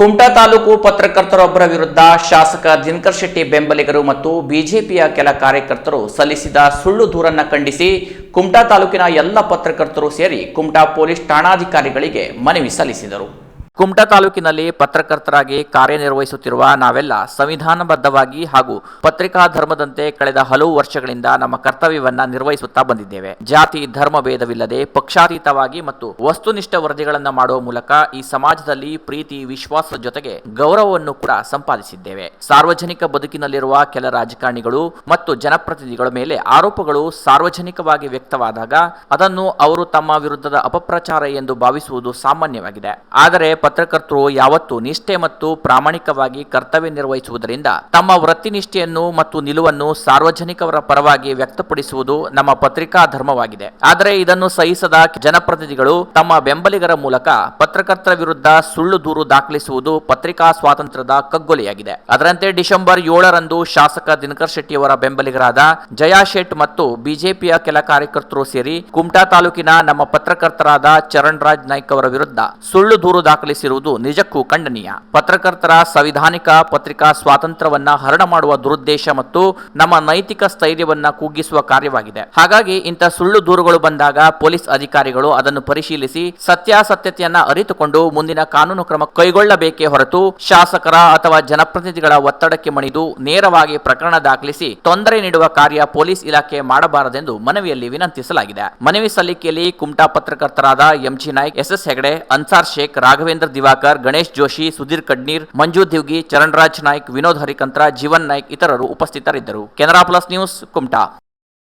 ಕುಮಟಾ ತಾಲೂಕು ಪತ್ರಕರ್ತರೊಬ್ಬರ ವಿರುದ್ಧ ಶಾಸಕ ದಿನಕರ್ ಶೆಟ್ಟಿ ಬೆಂಬಲಿಗರು ಮತ್ತು ಬಿಜೆಪಿಯ ಕೆಲ ಕಾರ್ಯಕರ್ತರು ಸಲ್ಲಿಸಿದ ಸುಳ್ಳು ದೂರನ್ನು ಖಂಡಿಸಿ ಕುಮಟಾ ತಾಲೂಕಿನ ಎಲ್ಲ ಪತ್ರಕರ್ತರು ಸೇರಿ ಕುಮಟಾ ಪೊಲೀಸ್ ಠಾಣಾಧಿಕಾರಿಗಳಿಗೆ ಮನವಿ ಸಲ್ಲಿಸಿದರು. ಕುಮಟಾ ತಾಲೂಕಿನಲ್ಲಿ ಪತ್ರಕರ್ತರಾಗಿ ಕಾರ್ಯನಿರ್ವಹಿಸುತ್ತಿರುವ ನಾವೆಲ್ಲ ಸಂವಿಧಾನಬದ್ಧವಾಗಿ ಹಾಗೂ ಪತ್ರಿಕಾ ಧರ್ಮದಂತೆ ಕಳೆದ ಹಲವು ವರ್ಷಗಳಿಂದ ನಮ್ಮ ಕರ್ತವ್ಯವನ್ನ ನಿರ್ವಹಿಸುತ್ತಾ ಬಂದಿದ್ದೇವೆ. ಜಾತಿ, ಧರ್ಮ ಭೇದವಿಲ್ಲದೆ ಪಕ್ಷಾತೀತವಾಗಿ ಮತ್ತು ವಸ್ತುನಿಷ್ಠ ವರದಿಗಳನ್ನು ಮಾಡುವ ಮೂಲಕ ಈ ಸಮಾಜದಲ್ಲಿ ಪ್ರೀತಿ, ವಿಶ್ವಾಸದ ಜೊತೆಗೆ ಗೌರವವನ್ನು ಕೂಡ ಸಂಪಾದಿಸಿದ್ದೇವೆ. ಸಾರ್ವಜನಿಕ ಬದುಕಿನಲ್ಲಿರುವ ಕೆಲ ರಾಜಕಾರಣಿಗಳು ಮತ್ತು ಜನಪ್ರತಿನಿಧಿಗಳ ಮೇಲೆ ಆರೋಪಗಳು ಸಾರ್ವಜನಿಕವಾಗಿ ವ್ಯಕ್ತವಾದಾಗ ಅದನ್ನು ಅವರು ತಮ್ಮ ವಿರುದ್ಧದ ಅಪಪ್ರಚಾರ ಎಂದು ಭಾವಿಸುವುದು ಸಾಮಾನ್ಯವಾಗಿದೆ. ಆದರೆ ಪತ್ರಕರ್ತರು ಯಾವತ್ತೂ ನಿಷ್ಠೆ ಮತ್ತು ಪ್ರಾಮಾಣಿಕವಾಗಿ ಕರ್ತವ್ಯ ನಿರ್ವಹಿಸುವುದರಿಂದ ತಮ್ಮ ವೃತ್ತಿನಿಷ್ಠೆಯನ್ನು ಮತ್ತು ನಿಲುವನ್ನು ಸಾರ್ವಜನಿಕರ ಪರವಾಗಿ ವ್ಯಕ್ತಪಡಿಸುವುದು ನಮ್ಮ ಪತ್ರಿಕಾ ಧರ್ಮವಾಗಿದೆ. ಆದರೆ ಇದನ್ನು ಸಹಿಸದ ಜನಪ್ರತಿನಿಧಿಗಳು ತಮ್ಮ ಬೆಂಬಲಿಗರ ಮೂಲಕ ಪತ್ರಕರ್ತರ ವಿರುದ್ಧ ಸುಳ್ಳು ದೂರು ದಾಖಲಿಸುವುದು ಪತ್ರಿಕಾ ಸ್ವಾತಂತ್ರ್ಯದ ಕಗ್ಗೊಲೆಯಾಗಿದೆ. ಅದರಂತೆ ಡಿಸೆಂಬರ್ ಏಳರಂದು ಶಾಸಕ ದಿನಕರ್ ಶೆಟ್ಟಿಯವರ ಬೆಂಬಲಿಗರಾದ ಜಯಾ ಶೆಟ್ ಮತ್ತು ಬಿಜೆಪಿಯ ಕೆಲ ಕಾರ್ಯಕರ್ತರು ಸೇರಿ ಕುಮಟಾ ತಾಲೂಕಿನ ನಮ್ಮ ಪತ್ರಕರ್ತರಾದ ಚರಣ್ ರಾಜ್ ನಾಯ್ಕ್ ಅವರ ವಿರುದ್ಧ ಸುಳ್ಳು ದೂರು ದಾಖಲಿಸಿರುವುದು ನಿಜಕ್ಕೂ ಖಂಡನೀಯ. ಪತ್ರಕರ್ತರ ಸಂವಿಧಾನಿಕ ಪತ್ರಿಕಾ ಸ್ವಾತಂತ್ರ್ಯವನ್ನ ಹರಣ ಮಾಡುವ ದುರುದ್ದೇಶ ಮತ್ತು ನಮ್ಮ ನೈತಿಕ ಸ್ಥೈರ್ಯವನ್ನ ಕುಗ್ಗಿಸುವ ಕಾರ್ಯವಾಗಿದೆ. ಹಾಗಾಗಿ ಇಂಥ ಸುಳ್ಳು ದೂರುಗಳು ಬಂದಾಗ ಪೊಲೀಸ್ ಅಧಿಕಾರಿಗಳು ಅದನ್ನು ಪರಿಶೀಲಿಸಿ ಸತ್ಯಾಸತ್ಯತೆಯನ್ನ ಅರಿತುಕೊಂಡು ಮುಂದಿನ ಕಾನೂನು ಕ್ರಮ ಕೈಗೊಳ್ಳಬೇಕೇ ಹೊರತು ಶಾಸಕರ ಅಥವಾ ಜನಪ್ರತಿನಿಧಿಗಳ ಒತ್ತಡಕ್ಕೆ ಮಣಿದು ನೇರವಾಗಿ ಪ್ರಕರಣ ದಾಖಲಿಸಿ ತೊಂದರೆ ನೀಡುವ ಕಾರ್ಯ ಪೊಲೀಸ್ ಇಲಾಖೆ ಮಾಡಬಾರದೆಂದು ಮನವಿಯಲ್ಲಿ ವಿನಂತಿಸಲಾಗಿದೆ. ಮನವಿ ಸಲ್ಲಿಕೆಯಲ್ಲಿ ಕುಮಟಾ ಪತ್ರಕರ್ತರಾದ ಎಂಜಿ ನಾಯ್ಕ್, ಎಸ್ಎಸ್ ಹೆಗಡೆ, ಅನ್ಸಾರ್ ಶೇಖ್ ರಾಘವೇಂದ್ರ ದಿವಾಕರ್, ಗಣೇಶ್ ಜೋಶಿ, ಸುಧೀರ್ ಕಡ್ನೀರ್ ಮಂಜು ದಿವ್ಗಿ, ಚರಣರಾಜ್ ನಾಯ್ಕ್, ವಿನೋದ್ ಹರಿಕಂತ್ರ, ಜೀವನ್ ನಾಯ್ಕ್ ಇತರರು ಉಪಸ್ಥಿತರಿದ್ದರು. Canara plus news Kumta.